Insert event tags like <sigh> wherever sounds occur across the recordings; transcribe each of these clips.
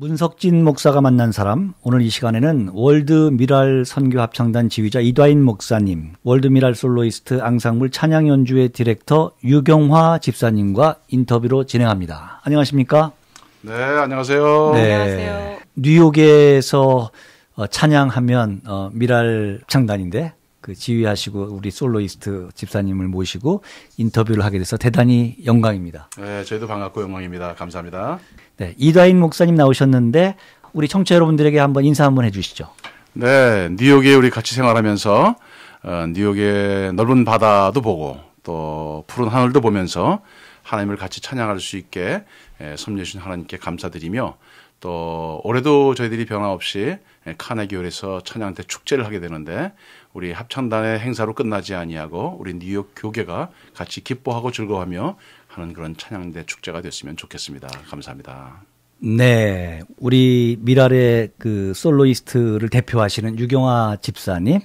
문석진 목사가 만난 사람 오늘 이 시간에는 월드 미랄 선교 합창단 지휘자 이다인 목사님, 월드 미랄 솔로이스트 앙상블 찬양 연주회 디렉터 유경화 집사님과 인터뷰로 진행합니다. 안녕하십니까? 네, 안녕하세요. 네. 안녕하세요. 뉴욕에서 어, 찬양하면 어, 미랄 합창단인데 그 지휘하시고 우리 솔로이스트 집사님을 모시고 인터뷰를 하게 돼서 대단히 영광입니다. 네, 저희도 반갑고 영광입니다. 감사합니다. 네, 이다인 목사님 나오셨는데 우리 청취자 여러분들에게 한번 인사 한번 해주시죠. 네, 뉴욕에 우리 같이 생활하면서 어, 뉴욕의 넓은 바다도 보고 또 푸른 하늘도 보면서 하나님을 같이 찬양할 수 있게 예, 섭리해 주신 하나님께 감사드리며 또 올해도 저희들이 변함없이 카네기홀에서 찬양대 축제를 하게 되는데 우리 합창단의 행사로 끝나지 아니하고 우리 뉴욕 교계가 같이 기뻐하고 즐거워하며 하는 그런 찬양대 축제가 됐으면 좋겠습니다. 감사합니다. 네, 우리 미랄의 그 솔로이스트를 대표하시는 유경아 집사님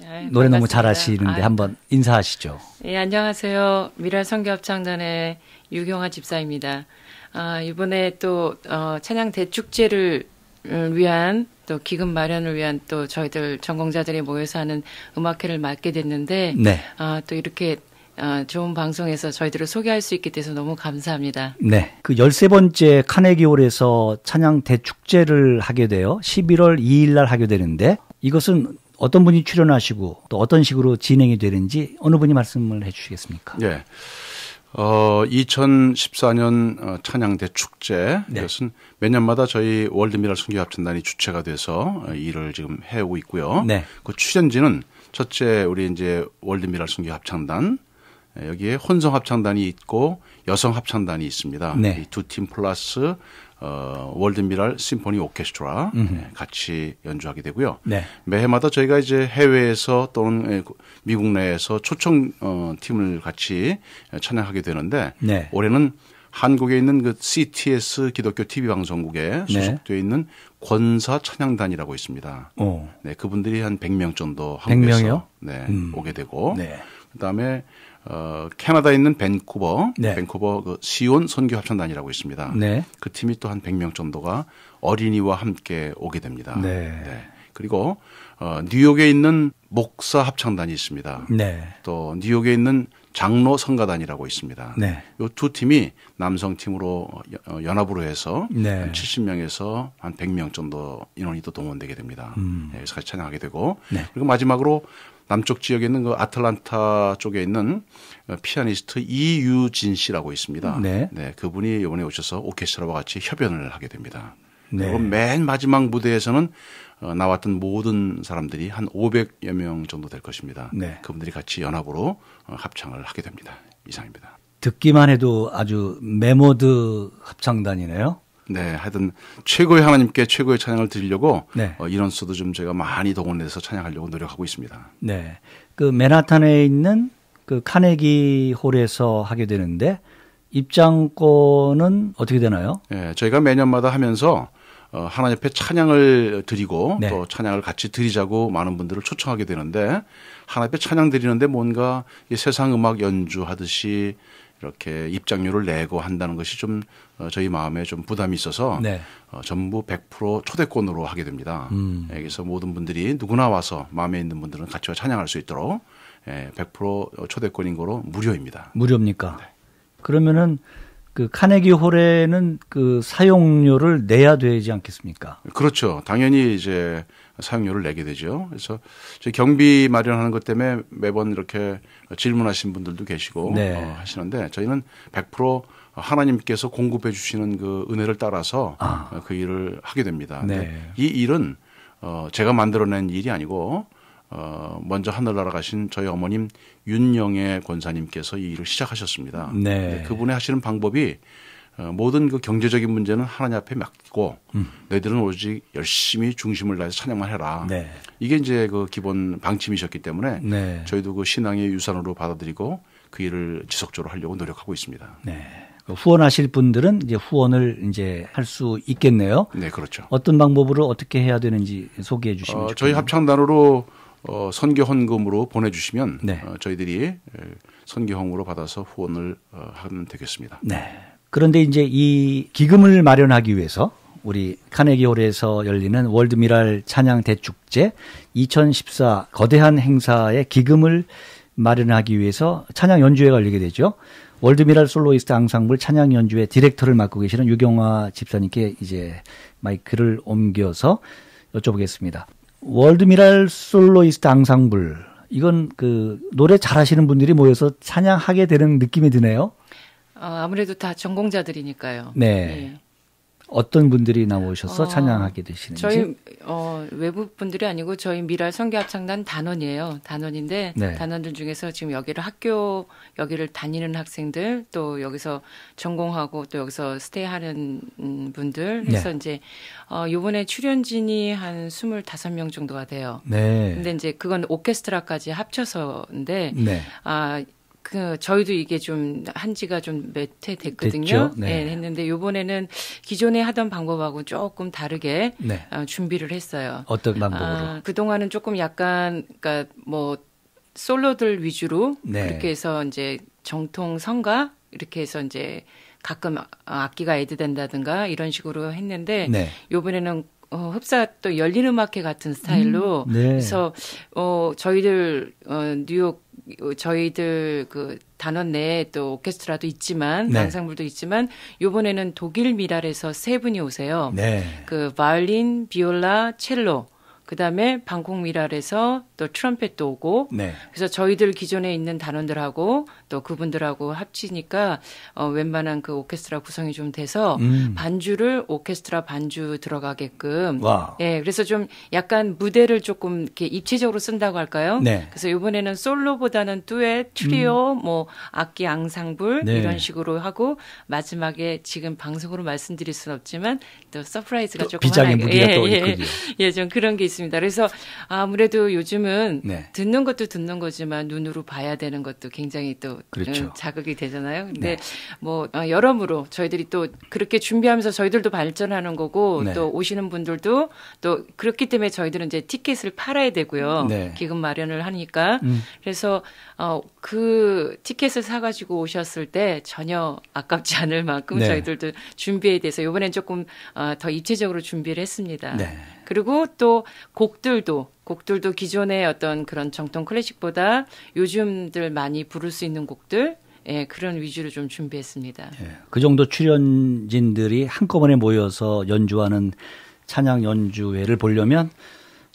네, 노래 너무 잘하시는데 아, 한번 인사하시죠. 네, 안녕하세요. 미랄 성교합창단의 유경아 집사입니다. 아, 이번에 또 어, 찬양 대축제를 위한 또 기금 마련을 위한 또 저희들 전공자들이 모여서 하는 음악회를 맡게 됐는데 네. 아, 또 이렇게 어, 좋은 방송에서 저희들을 소개할 수 있게 돼서 너무 감사합니다. 네. 그 13번째 카네기홀에서 찬양 대축제를 하게 되어 11월 2일 날 하게 되는데 이것은 어떤 분이 출연하시고 또 어떤 식으로 진행이 되는지 어느 분이 말씀을 해 주시겠습니까? 네. 어, 2014년 어, 찬양대 축제 네. 이것은 매년마다 저희 월드미랄 선교합천단이 주체가 돼서 어, 일을 지금 해오고 있고요. 네. 그 출연지는 첫째 우리 이제 월드미랄 선교합창단 예, 여기에 혼성 합창단이 있고 여성 합창단이 있습니다. 네. 이두 팀 플러스 어, 월드미랄 심포니 오케스트라 음. 같이 연주하게 되고요. 네. 매해마다 저희가 이제 해외에서 또는 예, 미국 내에서 초청 어, 팀을 같이 찬양하게 되는데 네. 올해는 한국에 있는 그 CTS 기독교 TV 방송국에 네. 소속되어 있는 권사 찬양단이라고 있습니다. 오. 네, 그분들이 한 100명 정도 한국에서 네, 음. 오게 되고 네. 그다음에 어, 캐나다에 있는 밴쿠버, 네. 밴쿠버 그 시온 선교 합창단이라고 있습니다. 네. 그 팀이 또 한 100명 정도가 어린이와 함께 오게 됩니다. 네. 네. 그리고 어, 뉴욕에 있는 목사 합창단이 있습니다. 네. 또 뉴욕에 있는 장로 성가단이라고 있습니다. 네. 이두 팀이 남성 팀으로 어, 연합으로 해서 네. 한 70명에서 한 100명 정도 인원이 또 동원되게 됩니다. 음. 네, 그래서 같이 찬양하게 되고 네. 그리고 마지막으로 남쪽 지역에 있는 그 아틀란타 쪽에 있는 피아니스트 이유진 씨라고 있습니다. 네. 네 그분이 이번에 오셔서 오케스트라와 같이 협연을 하게 됩니다. 네. 그리고 맨 마지막 무대에서는 어, 나왔던 모든 사람들이 한 500여 명 정도 될 것입니다. 네. 그분들이 같이 연합으로 어, 합창을 하게 됩니다. 이상입니다. 듣기만 해도 아주 메모드 합창단이네요. 네, 하여튼 최고의 하나님께 최고의 찬양을 드리려고 네. 어, 인원수도 좀 제가 많이 동원해서 찬양하려고 노력하고 있습니다. 네, 그 맨하탄에 있는 그 카네기 홀에서 하게 되는데 입장권은 어떻게 되나요? 네, 저희가 매년마다 하면서 어, 하나님 앞에 찬양을 드리고 네. 또 찬양을 같이 드리자고 많은 분들을 초청하게 되는데 하나님 앞에 찬양 드리는데 뭔가 이 세상 음악 연주하듯이 이렇게 입장료를 내고 한다는 것이 좀 어, 저희 마음에 좀 부담이 있어서 네. 어, 전부 100% 초대권으로 하게 됩니다. 음. 예, 그래서 모든 분들이 누구나 와서 마음에 있는 분들은 같이 와 찬양할 수 있도록 예, 100% 초대권인 거로 무료입니다. 무료입니까? 네. 그러면은 그 카네기 홀에는 그 사용료를 내야 되지 않겠습니까? 그렇죠. 당연히 이제 사용료를 내게 되죠. 그래서 경비 마련하는 것 때문에 매번 이렇게 질문하신 분들도 계시고 네. 어, 하시는데 저희는 100% 하나님께서 공급해 주시는 그 은혜를 따라서 아. 어, 그 일을 하게 됩니다. 네. 이 일은 어, 제가 만들어낸 일이 아니고 어, 먼저 하늘나라 가신 저희 어머님 윤영애 권사님께서 이 일을 시작하셨습니다. 네. 네, 그분의 하시는 방법이 어, 모든 그 경제적인 문제는 하나님 앞에 맡기고 음. 너희들은 오직 열심히 중심을 다해서 찬양만 해라. 네. 이게 이제 그 기본 방침이셨기 때문에 네. 저희도 그 신앙의 유산으로 받아들이고 그 일을 지속적으로 하려고 노력하고 있습니다. 네. 그 후원하실 분들은 이제 후원을 이제 할 수 있겠네요. 네, 그렇죠. 어떤 방법으로 어떻게 해야 되는지 소개해 주시면 어, 저희 합창단으로 어, 선교 헌금으로 보내주시면 네. 어, 저희들이 선교헌금으로 받아서 후원을 어, 하면 되겠습니다. 네. 그런데 이제 이 기금을 마련하기 위해서 우리 카네기홀에서 열리는 월드미랄 찬양 대축제 2014 거대한 행사의 기금을 마련하기 위해서 찬양 연주회가 열리게 되죠. 월드미랄 솔로이스트 앙상블 찬양 연주회 디렉터를 맡고 계시는 유경화 집사님께 이제 마이크를 옮겨서 여쭤보겠습니다. 월드 미랄 솔로이스트 앙상블 이건 그 노래 잘하시는 분들이 모여서 찬양하게 되는 느낌이 드네요. 어, 아무래도 다 전공자들이니까요. 네. 네. 어떤 분들이 나오셔서 어, 찬양하게 되시는지? 저희 어, 외부 분들이 아니고 저희 미랄 성교합창단 단원이에요. 단원인데 네. 단원들 중에서 지금 여기를 학교 여기를 다니는 학생들 또 여기서 전공하고 또 여기서 스테이하는 분들 해서 네. 이제 어, 요번에 출연진이 한 25명 정도가 돼요. 네. 근데 이제 그건 오케스트라까지 합쳐서인데 네. 아 그 저희도 이게 좀 한 지가 좀 몇 해 됐거든요. 네. 네. 했는데 요번에는 기존에 하던 방법하고 조금 다르게 네. 어, 준비를 했어요. 어떤 방법으로? 아, 그 동안은 조금 약간 그러니까 뭐 솔로들 위주로 네. 그렇게 해서 이제 정통 성가 이렇게 해서 이제 가끔 아, 악기가 애드된다든가 이런 식으로 했는데 네. 요번에는 어, 흡사 또 열린 음악회 같은 스타일로 음, 네. 그래서 어 저희들 어 뉴욕 저희들 그 단원 내에 또 오케스트라도 있지만 네. 앙상블도 있지만 요번에는 독일 미랄에서 세 분이 오세요. 네. 그 바이올린, 비올라, 첼로 그다음에 방콕 미랄에서 또 트럼펫도 오고 네. 그래서 저희들 기존에 있는 단원들하고 또 그분들하고 합치니까 어 웬만한 그 오케스트라 구성이 좀 돼서 음. 반주를 오케스트라 반주 들어가게끔 와. 예 그래서 좀 약간 무대를 조금 이렇게 입체적으로 쓴다고 할까요? 네. 그래서 이번에는 솔로보다는 듀엣, 트리오, 음. 뭐 악기 앙상블 네. 이런 식으로 하고 마지막에 지금 방송으로 말씀드릴 수는 없지만 또 서프라이즈가 또 조금 비장의 무대가 예, 또 예, 있군요. 예, 좀 그런 게 있습니다. 있습니다. 그래서 아무래도 요즘은 네. 듣는 것도 듣는 거지만 눈으로 봐야 되는 것도 굉장히 또 그렇죠. 음, 자극이 되잖아요. 근데 네. 뭐 어, 여러모로 저희들이 또 그렇게 준비하면서 저희들도 발전하는 거고 네. 또 오시는 분들도 또 그렇기 때문에 저희들은 이제 티켓을 팔아야 되고요. 네. 기금 마련을 하니까 음. 그래서 어, 그 티켓을 사가지고 오셨을 때 전혀 아깝지 않을 만큼 네. 저희들도 준비에 대해서 이번엔 조금 어, 더 입체적으로 준비를 했습니다. 네. 그리고 또 곡들도 곡들도 기존의 어떤 그런 정통 클래식보다 요즘들 많이 부를 수 있는 곡들 예, 그런 위주로 좀 준비했습니다. 예, 그 정도 출연진들이 한꺼번에 모여서 연주하는 찬양 연주회를 보려면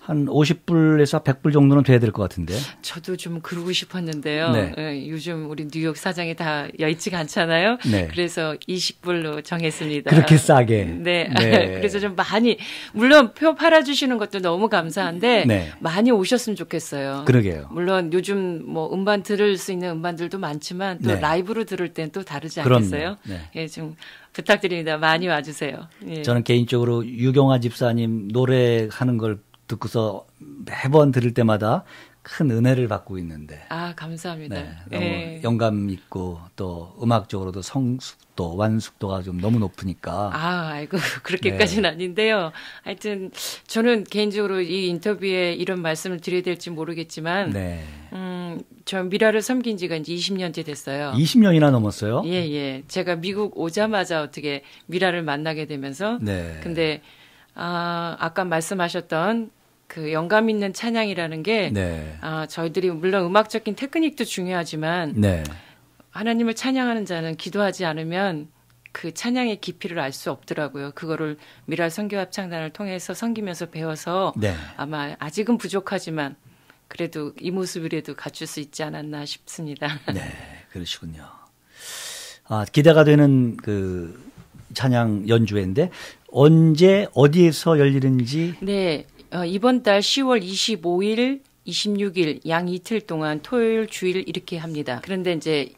한 50불에서 100불 정도는 돼야 될 것 같은데. 저도 좀 그러고 싶었는데요. 네. 네, 요즘 우리 뉴욕 사장이 다 여의치가 않잖아요. 네. 그래서 20불로 정했습니다. 그렇게 싸게. 네. 네. <laughs> 그래서 좀 많이 물론 표 팔아 주시는 것도 너무 감사한데 네. 많이 오셨으면 좋겠어요. 그러게요. 물론 요즘 뭐 음반 들을 수 있는 음반들도 많지만 또 네. 라이브로 들을 땐 또 다르지 않겠어요? 네. 예, 좀 부탁드립니다. 많이 와주세요. 예. 저는 개인적으로 유경아 집사님 노래하는 걸 듣고서 매번 들을 때마다 큰 은혜를 받고 있는데. 아, 감사합니다. 네, 너무 네. 영감 있고 또 음악적으로도 성숙도, 완숙도가 좀 너무 높으니까. 아, 아이고, <laughs> 그렇게까지는 네. 아닌데요. 하여튼 저는 개인적으로 이 인터뷰에 이런 말씀을 드려야 될지 모르겠지만, 네. 음, 저 미라를 섬긴 지가 이제 20년째 됐어요. 20년이나 넘었어요? 예, 예. 제가 미국 오자마자 어떻게 미라를 만나게 되면서. 네. 근데 아, 아까 말씀하셨던 그 영감 있는 찬양이라는 게 네. 아, 저희들이 물론 음악적인 테크닉도 중요하지만 네. 하나님을 찬양하는 자는 기도하지 않으면 그 찬양의 깊이를 알 수 없더라고요. 그거를 미랄 선교 합창단을 통해서 섬기면서 배워서 네. 아마 아직은 부족하지만 그래도 이 모습이라도 갖출 수 있지 않았나 싶습니다. 네, 그러시군요. 아, 기대가 되는 그 찬양 연주회인데 언제 어디에서 열리는지 네. 어, 이번 달 10월 25일 26일 양 이틀 동안 토요일 주일 이렇게 합니다. 그런데 이제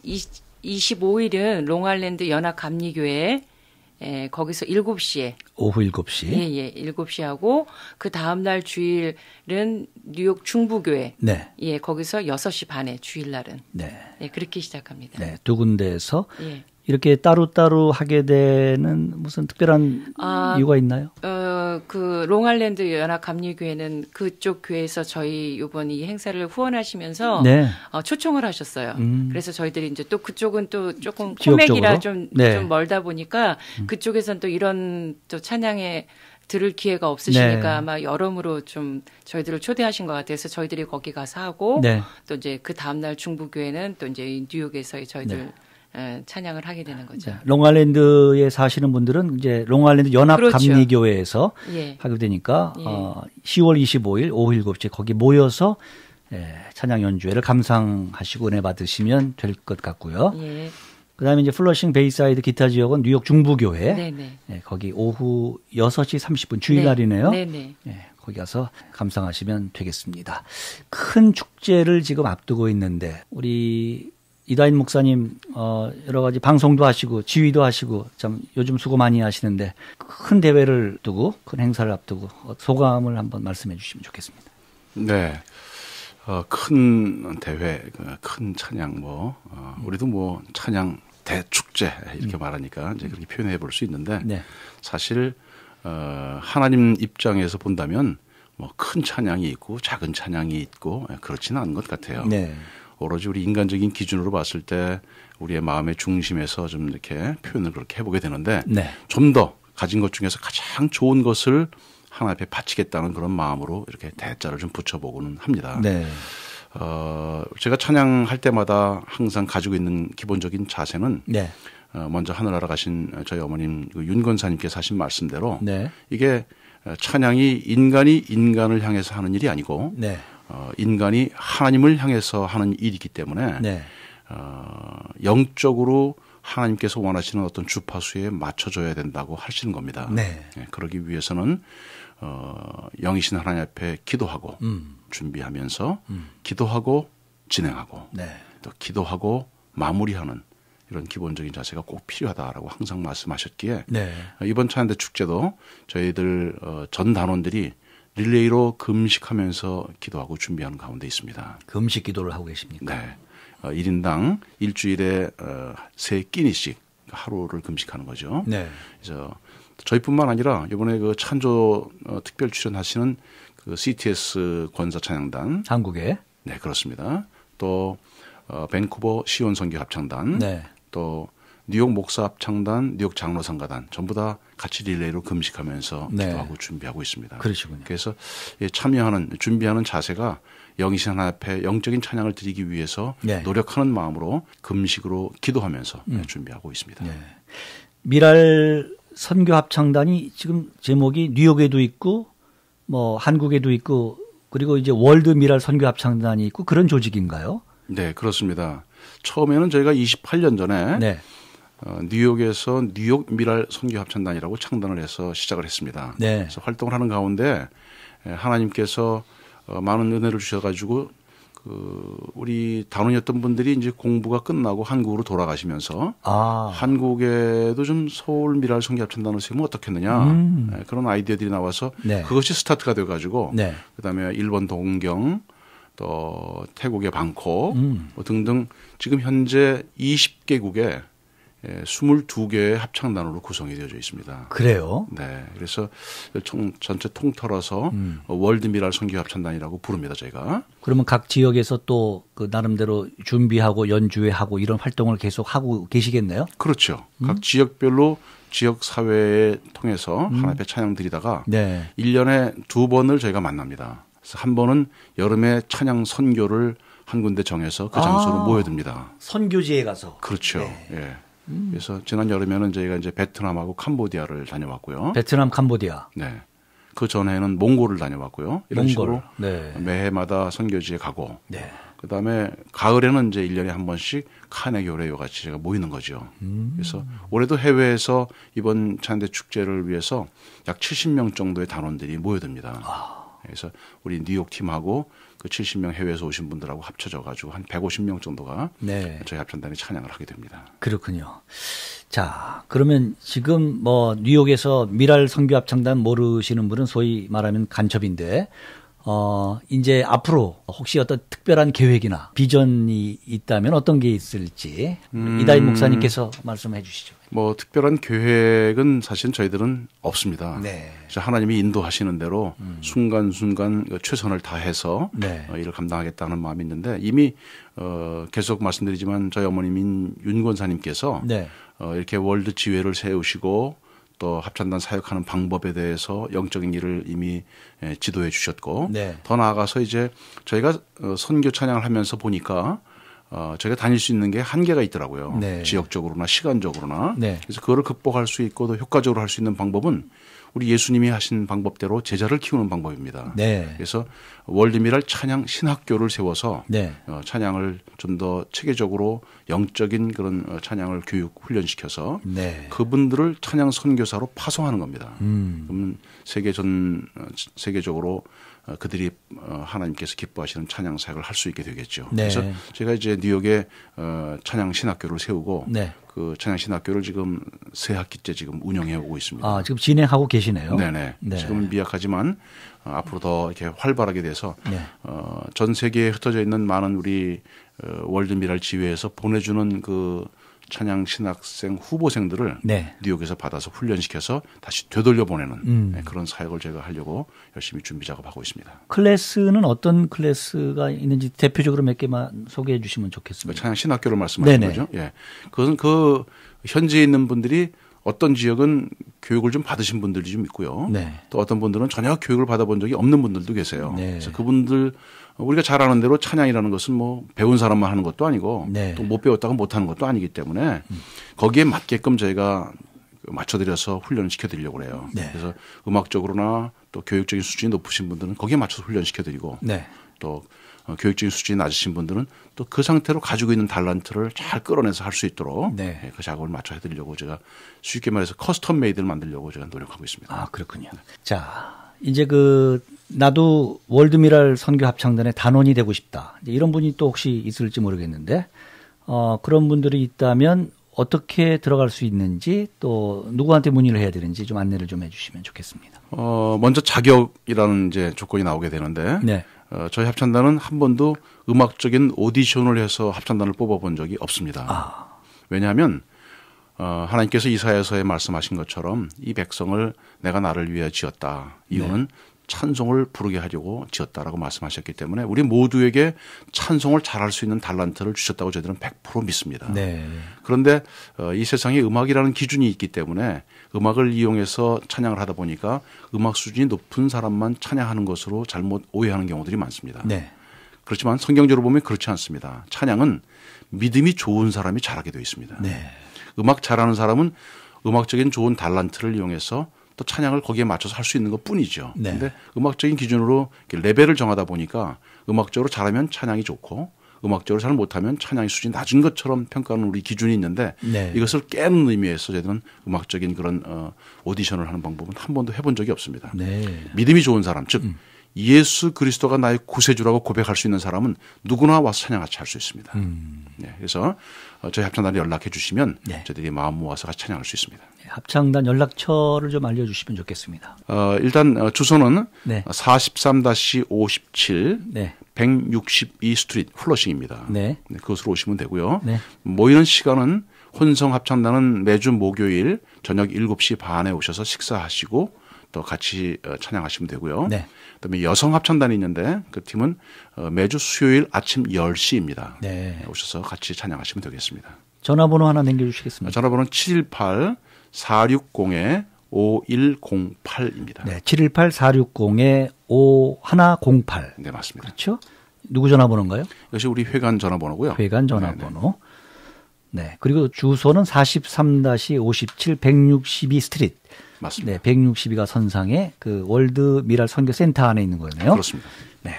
25일은 롱알랜드 연합 감리교회 에, 거기서 7시에 오후 7시. 예, 예. 7시 하고 그 다음 날 주일은 뉴욕 중부교회. 네. 예, 거기서 6시 반에 주일 날은. 네. 네, 그렇게 시작합니다. 네, 두 군데에서 이렇게 따로따로 하게 되는 무슨 특별한 아, 이유가 있나요? 어, 어, 그 롱알랜드 연합 감리교회는 그쪽 교회에서 저희 이번 이 행사를 후원하시면서 네. 어, 초청을 하셨어요. 음. 그래서 저희들이 이제 또 그쪽은 또 조금 코맥이라 좀, 네. 좀 멀다 보니까 음. 그쪽에선 또 이런 또 찬양에 들을 기회가 없으시니까 네. 아마 여러모로 좀 저희들을 초대하신 것 같아서 저희들이 거기 가서 하고 네. 또 이제 그 다음날 중부교회는 또 이제 뉴욕에서 저희들 네. 예, 찬양을 하게 되는 거죠. 네. 롱알랜드에 사시는 분들은 이제 롱알랜드 연합 그렇죠. 감리교회에서 예. 하게 되니까 예. 어, 10월 25일 오후 7시 거기 모여서 예, 찬양 연주회를 감상하시고 은혜 받으시면 될 것 같고요. 예. 그다음에 이제 플러싱 베이사이드 기타 지역은 뉴욕 중부교회. 예, 거기 오후 6시 30분 주일날이네요. 네. 예, 거기 가서 감상하시면 되겠습니다. 큰 축제를 지금 앞두고 있는데 우리 이다인 목사님 어 여러 가지 방송도 하시고 지휘도 하시고 참 요즘 수고 많이 하시는데 큰 대회를 두고 큰 행사를 앞두고 소감을 한번 말씀해 주시면 좋겠습니다. 네. 어, 큰 대회, 그큰 찬양 뭐, 어, 우리도 뭐 찬양 대축제 이렇게 음. 말하니까 이제 그렇게 표현해 볼 수 있는데 네. 사실 어, 하나님 입장에서 본다면 뭐 큰 찬양이 있고 작은 찬양이 있고 그렇지는 않은 것 같아요. 네. 오로지 우리 인간적인 기준으로 봤을 때 우리의 마음의 중심에서 좀 이렇게 표현을 그렇게 해보게 되는데 네. 좀더 가진 것 중에서 가장 좋은 것을 하나 앞에 바치겠다는 그런 마음으로 이렇게 대자를 좀 붙여보고는 합니다. 네. 어, 제가 찬양할 때마다 항상 가지고 있는 기본적인 자세는 네. 어, 먼저 하늘나라 가신 저희 어머님 그 윤건사님께서 하신 말씀대로 네. 이게 찬양이 인간이 인간을 향해서 하는 일이 아니고 네. 어, 인간이 하나님을 향해서 하는 일이기 때문에 네. 어, 영적으로 하나님께서 원하시는 어떤 주파수에 맞춰줘야 된다고 하시는 겁니다. 네. 네, 그러기 위해서는 어, 영이신 하나님 앞에 기도하고 음. 준비하면서 음. 기도하고 진행하고 네. 또 기도하고 마무리하는 이런 기본적인 자세가 꼭 필요하다라고 항상 말씀하셨기에 네. 이번 차한대 축제도 저희들 어, 전 단원들이 릴레이로 금식하면서 기도하고 준비하는 가운데 있습니다. 금식 기도를 하고 계십니까? 네. 어, 1인당 일주일에 어, 세 끼니씩 하루를 금식하는 거죠. 네. 그래서 저희뿐만 아니라 이번에 그 찬조 어, 특별 출연하시는 그 CTS 권사 찬양단 한국에 네 그렇습니다. 또 어, 밴쿠버 시온 선교 합창단 네. 또 뉴욕 목사 합창단, 뉴욕 장로 상가단 전부 다 같이 릴레이로 금식하면서 네. 기도하고 준비하고 있습니다. 그러시군요. 그래서 참여하는 준비하는 자세가 영이신 하나 앞에 영적인 찬양을 드리기 위해서 네. 노력하는 마음으로 금식으로 기도하면서 음. 준비하고 있습니다. 네. 미랄 선교 합창단이 지금 제목이 뉴욕에도 있고 뭐 한국에도 있고 그리고 이제 월드 미랄 선교 합창단이 있고 그런 조직인가요? 네, 그렇습니다. 처음에는 저희가 28년 전에 네. 어, 뉴욕에서 뉴욕 미랄 선교 합창단이라고 창단을 해서 시작을 했습니다. 네. 그래서 활동을 하는 가운데 하나님께서 어, 많은 은혜를 주셔가지고 그 우리 단원이었던 분들이 이제 공부가 끝나고 한국으로 돌아가시면서 아. 한국에도 좀 서울 미랄 성교합창단을 세우면 어떻겠느냐 음. 네, 그런 아이디어들이 나와서 네. 그것이 스타트가 돼가지고 네. 그다음에 일본 동경 또 태국의 방콕 음. 뭐 등등 지금 현재 20개국에 예, 22개의 합창단으로 구성이 되어져 있습니다. 그래요? 네. 그래서 총, 전체 통틀어서 음. 월드미랄 선교 합창단이라고 부릅니다, 저희가. 그러면 각 지역에서 또 그 나름대로 준비하고 연주회하고 이런 활동을 계속 하고 계시겠네요? 그렇죠. 음? 각 지역별로 지역 사회에 통해서 음. 하나님의 찬양 드리다가 네. 1년에 두 번을 저희가 만납니다. 그래서 한 번은 여름에 찬양 선교를 한 군데 정해서 그 장소로 아, 모여듭니다. 선교지에 가서. 그렇죠. 네. 예. 음. 그래서 지난 여름에는 저희가 이제 베트남하고 캄보디아를 다녀왔고요. 베트남, 캄보디아. 네. 그 전에는 몽골을 다녀왔고요. 이런 몽골. 식으로 네. 매해마다 선교지에 가고. 네. 그다음에 가을에는 이제 1년에 한 번씩 카네 교회와 같이 제가 모이는 거죠. 음. 그래서 올해도 해외에서 이번 찬대 축제를 위해서 약 70명 정도의 단원들이 모여듭니다. 아. 그래서 우리 뉴욕 팀하고 그 70명 해외에서 오신 분들하고 합쳐져 가지고 한 150명 정도가 네. 저희 합창단이 찬양을 하게 됩니다. 그렇군요. 자, 그러면 지금 뭐 뉴욕에서 미랄 선교 합창단 모르시는 분은 소위 말하면 간첩인데 어, 이제 앞으로 혹시 어떤 특별한 계획이나 비전이 있다면 어떤 게 있을지 음. 이다인 목사님께서 말씀해 주시죠. 뭐 특별한 계획은 사실 저희들은 없습니다. 네. 하나님이 인도하시는 대로 음. 순간순간 그 최선을 다해서 네. 어, 일을 감당하겠다는 마음이 있는데 이미 어, 계속 말씀드리지만 저희 어머님인 윤 권사님께서 네. 어, 이렇게 월드 지회를 세우시고 또 합찬단 사역하는 방법에 대해서 영적인 일을 이미 예, 지도해 주셨고 네. 더 나아가서 이제 저희가 어, 선교 찬양을 하면서 보니까 어, 저희가 다닐 수 있는 게 한계가 있더라고요. 네. 지역적으로나 시간적으로나. 네. 그래서 그거를 극복할 수 있고 또 효과적으로 할 수 있는 방법은 우리 예수님이 하신 방법대로 제자를 키우는 방법입니다. 네. 그래서 월드미랄 찬양 신학교를 세워서 네. 어, 찬양을 좀 더 체계적으로 영적인 그런 어, 찬양을 교육 훈련시켜서 네. 그분들을 찬양 선교사로 파송하는 겁니다. 음. 그러면 세계 전 어, 세계적으로 어, 그들이 하나님께서 기뻐하시는 찬양 사역을 할 수 있게 되겠죠. 네. 그래서 제가 이제 뉴욕에 찬양 신학교를 세우고 네. 그 찬양 신학교를 지금 세 학기째 지금 운영해 오고 있습니다. 아, 지금 진행하고 계시네요. 네네. 네. 지금은 미약하지만 어, 앞으로 더 이렇게 활발하게 돼서 네. 어, 전 세계에 흩어져 있는 많은 우리 어, 월드 미랄 지회에서 보내주는 그 찬양 신학생 후보생들을 네. 뉴욕에서 받아서 훈련시켜서 다시 되돌려 보내는 음. 네, 그런 사역을 제가 하려고 열심히 준비 작업하고 있습니다. 클래스는 어떤 클래스가 있는지 대표적으로 몇 개만 소개해 주시면 좋겠습니다. 찬양 신학교를 말씀하시는 네네. 거죠. 예. 그것은 그 현지에 있는 분들이 어떤 지역은 교육을 좀 받으신 분들이 좀 있고요. 네. 또 어떤 분들은 전혀 교육을 받아본 적이 없는 분들도 계세요. 네. 그래서 그분들 우리가 잘 아는 대로 찬양이라는 것은 뭐 배운 사람만 하는 것도 아니고 네. 또못 배웠다고 못 하는 것도 아니기 때문에 거기에 맞게끔 저희가 맞춰드려서 훈련을 시켜드리려고 그래요. 네. 그래서 음악적으로나 또 교육적인 수준이 높으신 분들은 거기에 맞춰서 훈련시켜드리고 네. 또 어, 교육적인 수준이 낮으신 분들은 또 그 상태로 가지고 있는 달란트를 잘 끌어내서 할 수 있도록 네. 예, 그 작업을 맞춰 해드리려고 제가 쉽게 말해서 커스텀 메이드를 만들려고 제가 노력하고 있습니다. 아 그렇군요. 자 이제 그 나도 월드미랄 선교 합창단의 단원이 되고 싶다. 이런 분이 또 혹시 있을지 모르겠는데 어, 그런 분들이 있다면 어떻게 들어갈 수 있는지 또 누구한테 문의를 해야 되는지 좀 안내를 좀 해주시면 좋겠습니다. 어, 먼저 자격이라는 이제 조건이 나오게 되는데 네. 어, 저희 합창단은 한 번도 음악적인 오디션을 해서 합창단을 뽑아본 적이 없습니다. 아. 왜냐하면 어, 하나님께서 이사야서에 말씀하신 것처럼 이 백성을 내가 나를 위해 지었다. 이유는 네. 찬송을 부르게 하려고 지었다라고 말씀하셨기 때문에 우리 모두에게 찬송을 잘할 수 있는 달란트를 주셨다고 저희들은 100% 믿습니다. 네. 그런데 어, 이 세상에 음악이라는 기준이 있기 때문에 음악을 이용해서 찬양을 하다 보니까 음악 수준이 높은 사람만 찬양하는 것으로 잘못 오해하는 경우들이 많습니다. 네. 그렇지만 성경적으로 보면 그렇지 않습니다. 찬양은 믿음이 좋은 사람이 잘하게 되어 있습니다. 네. 음악 잘하는 사람은 음악적인 좋은 달란트를 이용해서 또 찬양을 거기에 맞춰서 할 수 있는 것 뿐이죠. 네. 근데 음악적인 기준으로 레벨을 정하다 보니까 음악적으로 잘하면 찬양이 좋고 음악적으로 잘 못하면 찬양의 수준이 낮은 것처럼 평가하는 우리 기준이 있는데 네. 이것을 깨는 의미에서 저희들은 음악적인 그런 어, 오디션을 하는 방법은 한 번도 해본 적이 없습니다. 네. 믿음이 좋은 사람, 즉 음. 예수 그리스도가 나의 구세주라고 고백할 수 있는 사람은 누구나 와서 찬양 같이 할 수 있습니다. 음. 네, 그래서 어, 저희 합창단에 연락해 주시면 네. 저희들이 마음 모아서 같이 찬양할 수 있습니다. 네, 합창단 연락처를 좀 알려주시면 좋겠습니다. 어, 일단 어, 주소는 네. 43-57 네. 162 스트리트 플러싱입니다. 네. 네, 그것으로 오시면 되고요. 네. 모이는 시간은 혼성 합창단은 매주 목요일 저녁 7시 반에 오셔서 식사하시고 또 같이 어, 찬양하시면 되고요. 네. 그다음에 여성 합창단이 있는데 그 팀은 어, 매주 수요일 아침 10시입니다. 네. 오셔서 같이 찬양하시면 되겠습니다. 전화번호 하나 남겨주시겠습니까? 전화번호는 718 460에 5108입니다. 네, 718-460에 5108. 네, 맞습니다. 그렇죠? 누구 전화번호인가요? 역시 우리 회관 전화번호고요. 회관 전화번호. 네네. 네. 그리고 주소는 43-57 162 스트리트. 맞습니다. 네, 162가 선상에 그 월드 미랄 선교 센터 안에 있는 거네요. 그렇습니다. 네.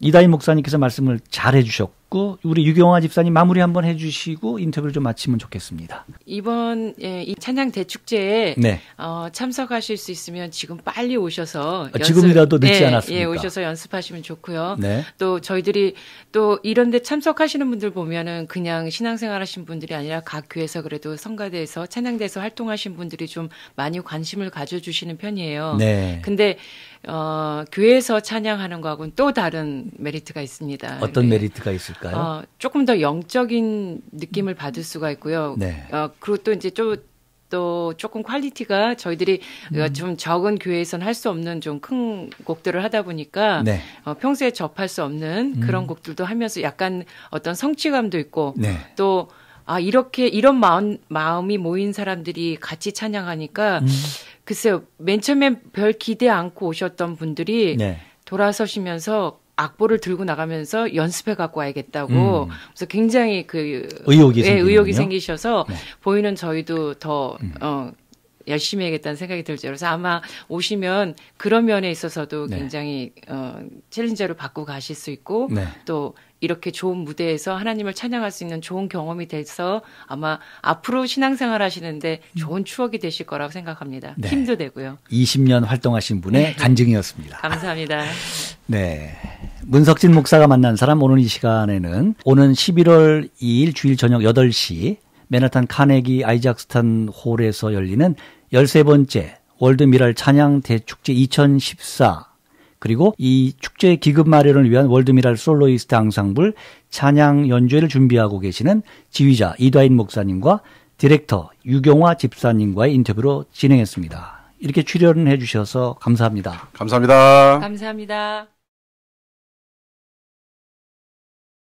이다희 목사님께서 말씀을 잘 해주셨고 듣고 우리 유경화 집사님 마무리 한번 해주시고 인터뷰를 좀 마치면 좋겠습니다. 이번 예, 이 찬양 대축제에 네. 어, 참석하실 수 있으면 지금 빨리 오셔서 아, 지금이라도 늦지 예, 않았습니까? 예, 오셔서 연습하시면 좋고요. 네. 또 저희들이 또 이런데 참석하시는 분들 보면은 그냥 신앙생활하신 분들이 아니라 각 교회에서 그래도 성가대에서 찬양대에서 활동하신 분들이 좀 많이 관심을 가져주시는 편이에요. 네. 근데 어, 교회에서 찬양하는 거하고는 또 다른 메리트가 있습니다. 어떤 네. 메리트가 있을까요? 어, 조금 더 영적인 느낌을 받을 수가 있고요. 네. 어, 그리고 또 이제 좀또 조금 퀄리티가 저희들이 음. 좀 적은 교회에서는 할수 없는 좀 큰 곡들을 하다 보니까 네. 어, 평소에 접할 수 없는 음. 그런 곡들도 하면서 약간 어떤 성취감도 있고 네. 또 아, 이렇게, 이런 마음, 마음이 모인 사람들이 같이 찬양하니까, 음. 글쎄요, 맨 처음에 별 기대 않고 오셨던 분들이 네. 돌아서시면서 악보를 들고 나가면서 연습해 갖고 와야겠다고. 음. 그래서 굉장히 그 의욕이, 네, 의욕이 생기셔서 네. 보이는 저희도 더, 음. 어, 열심히 해야겠다는 생각이 들죠. 그래서 아마 오시면 그런 면에 있어서도 네. 굉장히 어 챌린저를 받고 가실 수 있고 네. 또 이렇게 좋은 무대에서 하나님을 찬양할 수 있는 좋은 경험이 돼서 아마 앞으로 신앙생활 하시는데 좋은 추억이 되실 거라고 생각합니다. 네. 힘도 되고요. 20년 활동하신 분의 네. 간증이었습니다. 감사합니다. <laughs> 네. 문석진 목사가 만난 사람 오늘 이 시간에는 오는 11월 2일 주일 저녁 8시 맨하탄 카네기 아이작스탄 홀에서 열리는 13번째 월드 미랄 찬양 대축제 2014 그리고 이 축제 기급 마련을 위한 월드미랄 솔로이스트 앙상블 찬양 연주회를 준비하고 계시는 지휘자 이다인 목사님과 디렉터 유경화 집사님과의 인터뷰로 진행했습니다. 이렇게 출연해 주셔서 감사합니다. 감사합니다. 감사합니다.